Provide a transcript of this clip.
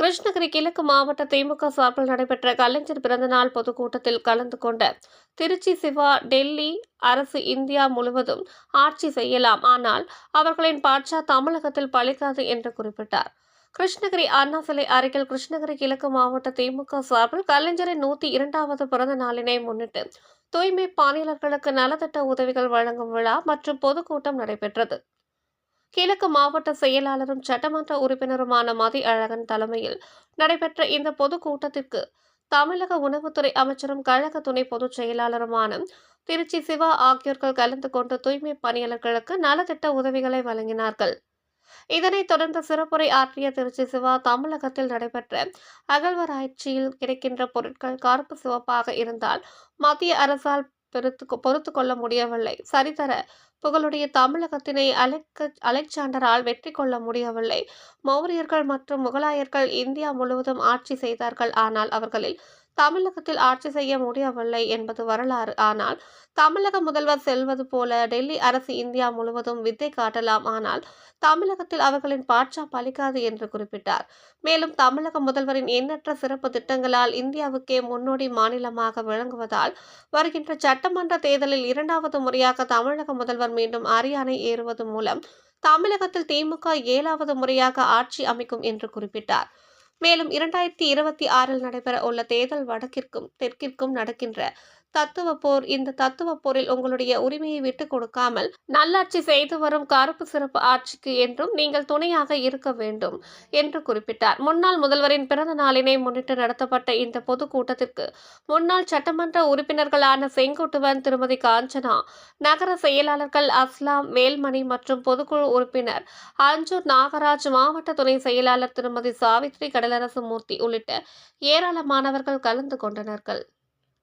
கிருஷ்ணகிரி கிழக்கு மாவட்ட திமுக சார்பில் நடைபெற்ற கலைஞர் பிறந்தநாள் பொதுக்கூட்டத்தில் கலந்து கொண்ட திருச்சி சிவா டெல்லி அரசு இந்தியா முழுவதும் ஆட்சி செய்யலாம். ஆனால் அவர்களின் பாட்சா தமிழகத்தில் பழிக்காது என்று குறிப்பிட்டார். கிருஷ்ணகிரி அண்ணா சிலை அருகில் கிருஷ்ணகிரி கிழக்கு மாவட்ட திமுக சார்பில் கலைஞரின் நூத்தி இரண்டாவது பிறந்த நாளினை முன்னிட்டு தூய்மை பணியாளர்களுக்கு நலத்திட்ட உதவிகள் வழங்கும் விழா மற்றும் பொதுக்கூட்டம் நடைபெற்றது. கிழக்கு மாவட்ட செயலாளரும் சட்டமன்ற உறுப்பினருமான மதி அழகன் தலைமையில் நடைபெற்ற இந்த பொதுக்கூட்டத்திற்கு தமிழக உணவுத்துறை அமைச்சரும் கழக துணை பொதுச் செயலாளருமான திருச்சி சிவா ஆகியோர்கள் கலந்து கொண்டு தூய்மை பணியாளர்களுக்கு நலத்திட்ட உதவிகளை வழங்கினார்கள். இதனைத் தொடர்ந்து சிறப்புரை ஆற்றிய திருச்சி சிவா தமிழகத்தில் நடைபெற்ற அகழ்வராய்ச்சியில் கிடைக்கின்ற பொருட்கள் கருப்பு சிவப்பாக இருந்தால் மத்திய அரசால் பொறுத்து பொறுத்து கொள்ள முடியவில்லை. சரிதர புகழுடைய தமிழகத்தினை அலெக்க அலெக்சாண்டரால் வெற்றி கொள்ள முடியவில்லை. மௌரியர்கள் மற்றும் முகலாயர்கள் இந்தியா முழுவதும் ஆட்சி செய்தார்கள். ஆனால் அவர்களில் தமிழகத்தில் ஆட்சி செய்ய முடியவில்லை என்பது வரலாறு. ஆனால் தமிழக முதல்வர் செல்வது போல டெல்லி அரசு இந்தியா முழுவதும் வித்தை காட்டலாம். ஆனால் தமிழகத்தில் அவர்களின் பாட்சா பலிக்காது என்று குறிப்பிட்டார். மேலும் தமிழக முதல்வரின் எண்ணற்ற சிறப்பு திட்டங்களால் இந்தியாவுக்கே முன்னோடி மாநிலமாக விளங்குவதால் வருகின்ற சட்டமன்ற தேர்தலில் இரண்டாவது முறையாக தமிழக முதல்வர் மீண்டும் அரியானை ஏறுவது மூலம் தமிழகத்தில் திமுக ஏழாவது முறையாக ஆட்சி அமைக்கும் என்று குறிப்பிட்டார். மேலும் இரண்டாயிரத்தி இருபத்தி ஆறில் நடைபெற உள்ள தேர்தல் வடக்கிற்கும் தெற்கிற்கும் நடக்கின்ற தத்துவ போர் இந்த தத்துவ போரில் உங்களுடைய உரிமையை விட்டுக் கொடுக்காமல் நல்லாட்சி செய்து வரும் கருப்பு சிறப்பு ஆட்சிக்கு என்றும் நீங்கள் துணையாக இருக்க வேண்டும் என்று குறிப்பிட்டார். முன்னாள் முதல்வரின் பிறந்த நாளினை முன்னிட்டு நடத்தப்பட்ட இந்த பொதுக்கூட்டத்திற்கு முன்னாள் சட்டமன்ற உறுப்பினர்களான செங்கோட்டுவன் திருமதி காஞ்சனா நகர செயலாளர்கள் அஸ்லாம் வேல்மணி மற்றும் பொதுக்குழு உறுப்பினர் அஞ்சூர் நாகராஜ் மாவட்ட துணை செயலாளர் திருமதி சாவித்ரி கடலரசு மூர்த்தி உள்ளிட்ட ஏராளமானவர்கள் கலந்து கொண்டனர்கள்.